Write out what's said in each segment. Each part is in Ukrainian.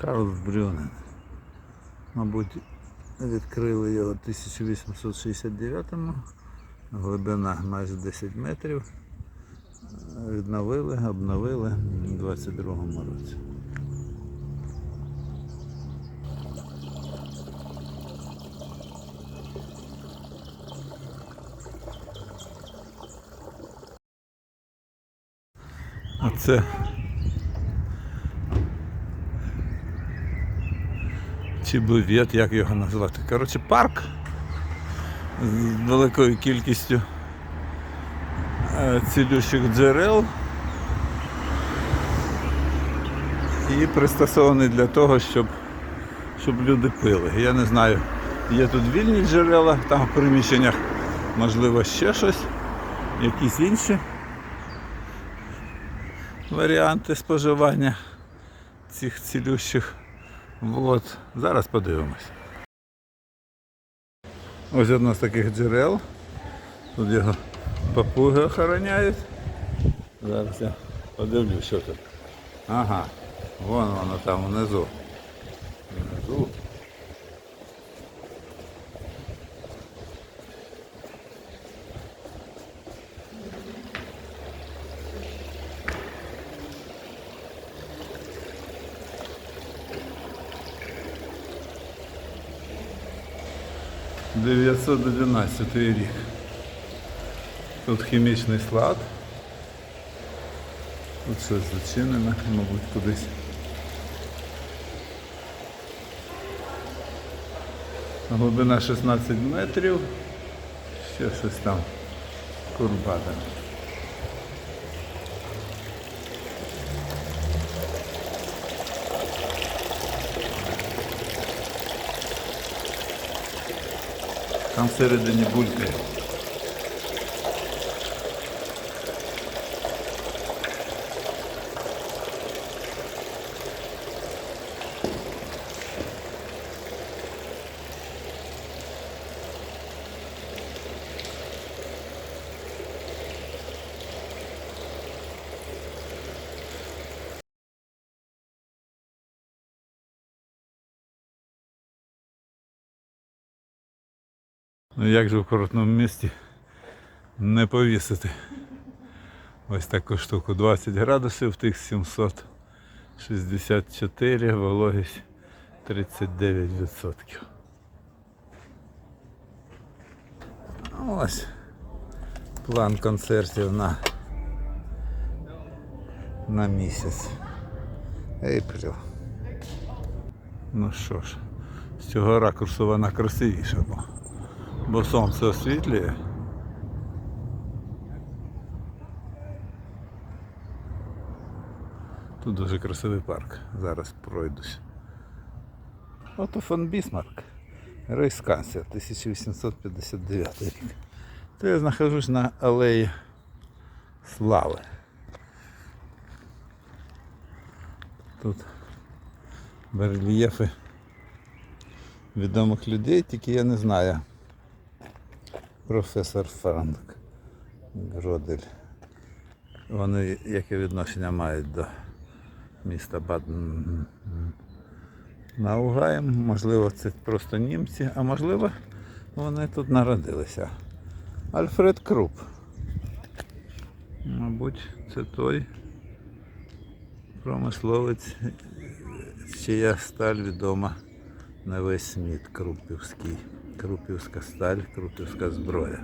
Карл Брюнен. Мабуть, відкрили його в 1869-му. Глибина майже 10 метрів. Відновили, обновили в 22-му році. Оце чи бувет, як його назвати. Коротше, парк з великою кількістю е, цілющих джерел і пристосований для того, щоб, щоб люди пили. Я не знаю, є тут вільні джерела, там в приміщеннях можливо ще щось, якісь інші варіанти споживання цих цілющих вод. Зараз подивимось. Ось одне з таких джерел. Тут його папуги охороняють. Зараз я подивлюсь, що тут. Ага, вон воно там внизу. Внизу. Дев'ятсот одинадцятий рік. Тут хімічний склад. Тут щось зачинено, мабуть, кудись. Глибина 16 метрів. Ще щось там курбата. Там всередині булькає. Ну як же в коротному місті не повісити ось таку штуку. 20 градусів тих 764, вологість 39%. Ось план концертів на, на місяць. Ейприл. Ну що ж, з цього ракурсу вона красивіша була бо сонце освітлює. Тут дуже красивий парк. Зараз пройдусь. Ото фон Бісмарк. Рейсканція, 1859 рік. То я знаходжусь на алеї Слави. Тут барельєфи відомих людей, тільки я не знаю професор Франк Гродель. Вони яке відношення мають до міста Баден Наугаєм. Можливо, це просто німці, а можливо, вони тут народилися. Альфред Круп. Мабуть, це той промисловець, чия сталь відома на весь світ Крупівський. Крупівська сталь, крупівська зброя.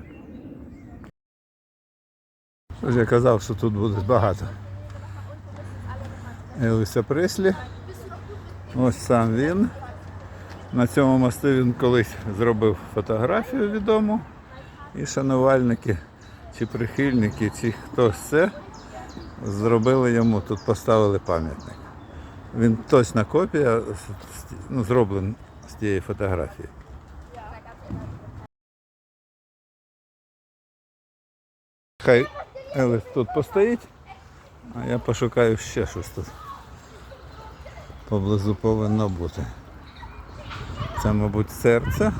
Тож я казав, що тут буде багато. Елвіса Преслі. Ось сам він. На цьому мосту він колись зробив фотографію відому. І шанувальники чи прихильники, чи хтось це зробили йому, тут поставили пам'ятник. Він точна копія, ну, зроблений з тієї фотографії. Хай Елис тут постоїть, а я пошукаю ще щось тут. Поблизу повинно бути. Це, мабуть, серце.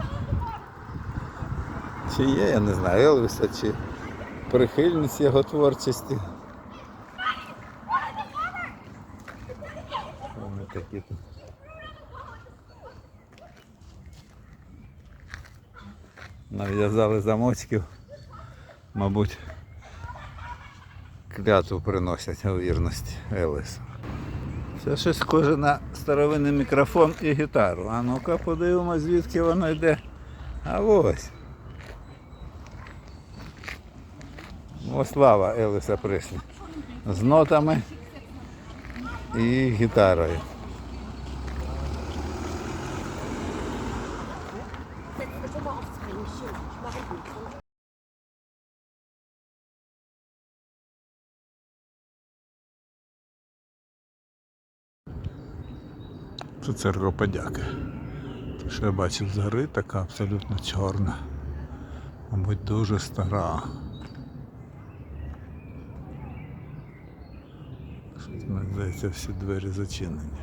Чи є, я не знаю, Елвіса, чи прихильність його творчості. Вони такі тут Нав'язали замочків. Мабуть, клятву приносять у вірності Елису. Це щось схоже на старовинний мікрофон і гітару. А ну-ка подивимось, звідки воно йде. А ось. Ось слава Елиса Преслі. З нотами і гітарою. Це церква подяки. Те, що я бачив згори, така абсолютно чорна. Мабуть, дуже стара. Щось мені здається, всі двері зачинені.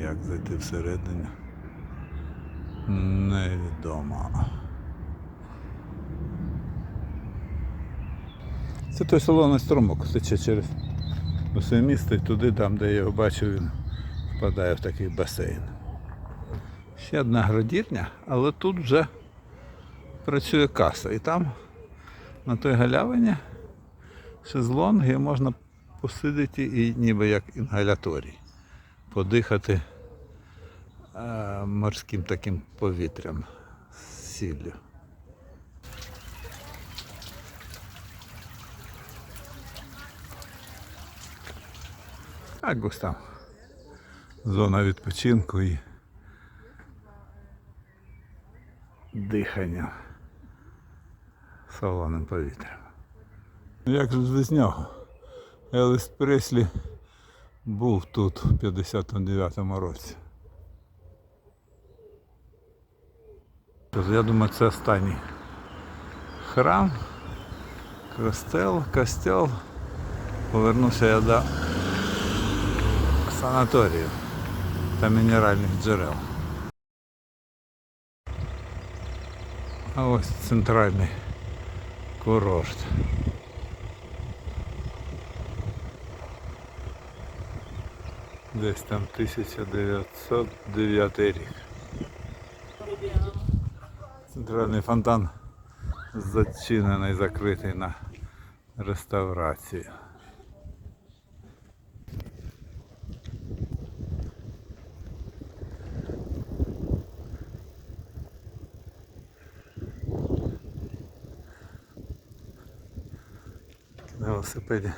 Як зайти всередину? Невідомо. Це той солоний струмок, тече через і туди, там, де я його бачив, він впадає в такий басейн. Ще одна градірня, але тут вже працює каса. І там на той галявині шезлонги можна посидіти і ніби як інгаляторій, подихати е, морським таким повітрям з сіллю. Так ось там. Зона відпочинку і дихання солоним повітрям. Як же без нього? Еліс Преслі був тут у 59-му році. Я думаю, це останній храм, костел, костел. Повернуся я до санаторію та мінеральних джерел. А ось центральний курорт. Десь там 1909 рік. Центральний фонтан зачинений, закритий на реставрацію. На велосипеді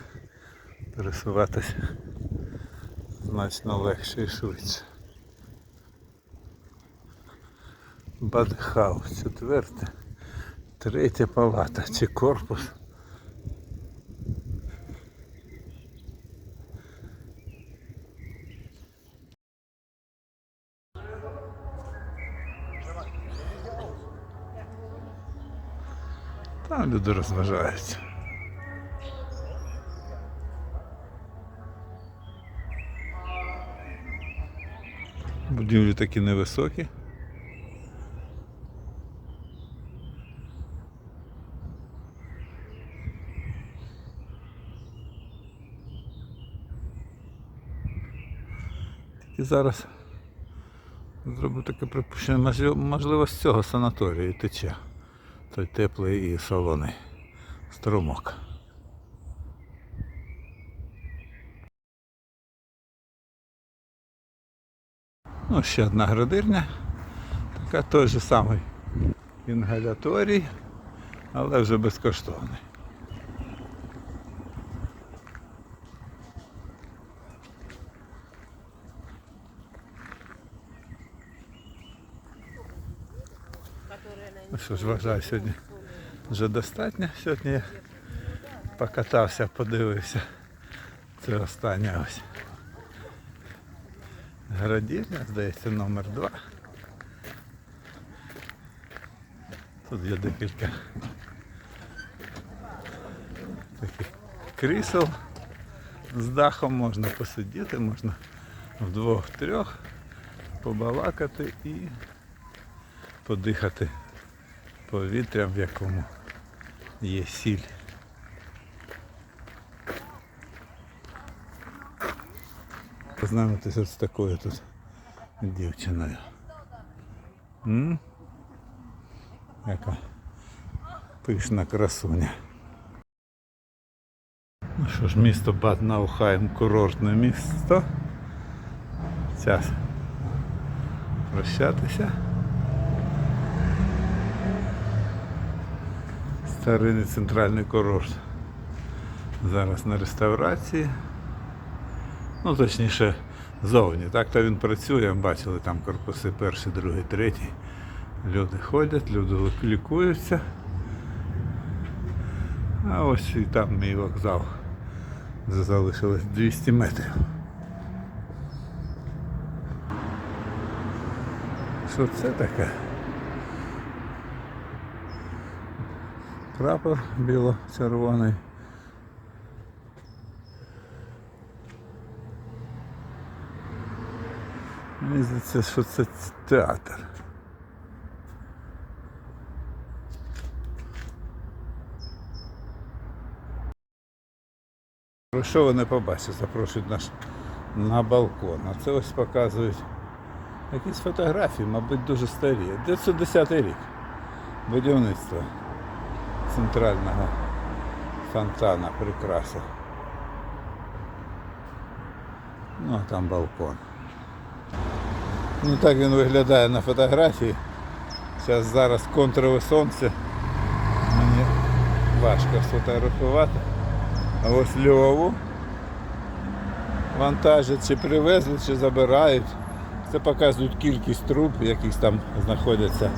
пересуватися значно легше і швидше. Бадхаус, четверте, третя палата чи корпус. Там люди розважаються. Будівлі такі невисокі. І зараз зроблю таке припущення, можливо- з цього санаторію тече. Той теплий і солоний струмок. Ну, ще одна градирня. Така той же самий інгаляторій, але вже безкоштовний. Ну що ж, вважаю, сьогодні вже достатньо. Сьогодні я покатався, подивився. Це останнє ось. Градірня, здається, номер 2. Тут є декілька таких крісел з дахом, можна посидіти, можна вдвох-трьох побалакати і подихати повітрям, в якому є сіль. Познайомитися з такою тут дівчиною. М? Яка пишна красуня. Ну що ж, місто Бад Наухайм курортне місто. Час прощатися. Старинний центральний курорт. Зараз на реставрації. Ну, точніше, зовні. Так то він працює, бачили там корпуси перший, другий, третій. Люди ходять, люди лікуються. А ось і там мій вокзал. Залишилось 200 метрів. Що це таке? Прапор біло-червоний. Мені здається, що це театр. Що ви не побачите? Запрошують наш на балкон. А це ось показують якісь фотографії, мабуть, дуже старі. 910 рік. Будівництво центрального фонтана прикраса. Ну, а там балкон. Ну так він виглядає на фотографії. Зараз зараз контрове сонце. Мені важко сфотографувати. А ось Льову вантажать чи привезли, чи забирають. Це показують кількість труб, яких там знаходяться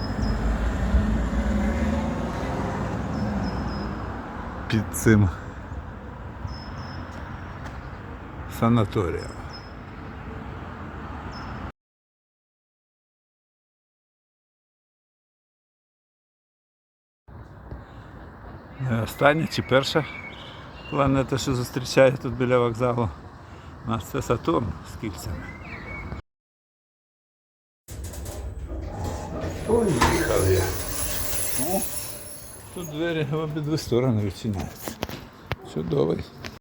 під цим санаторієм. Е, Остання чи перша планета, що зустрічає тут біля вокзалу. У нас це Сатурн з кільцями. Поїхав я. О, тут двері в обидві сторони відчиняються. Чудовий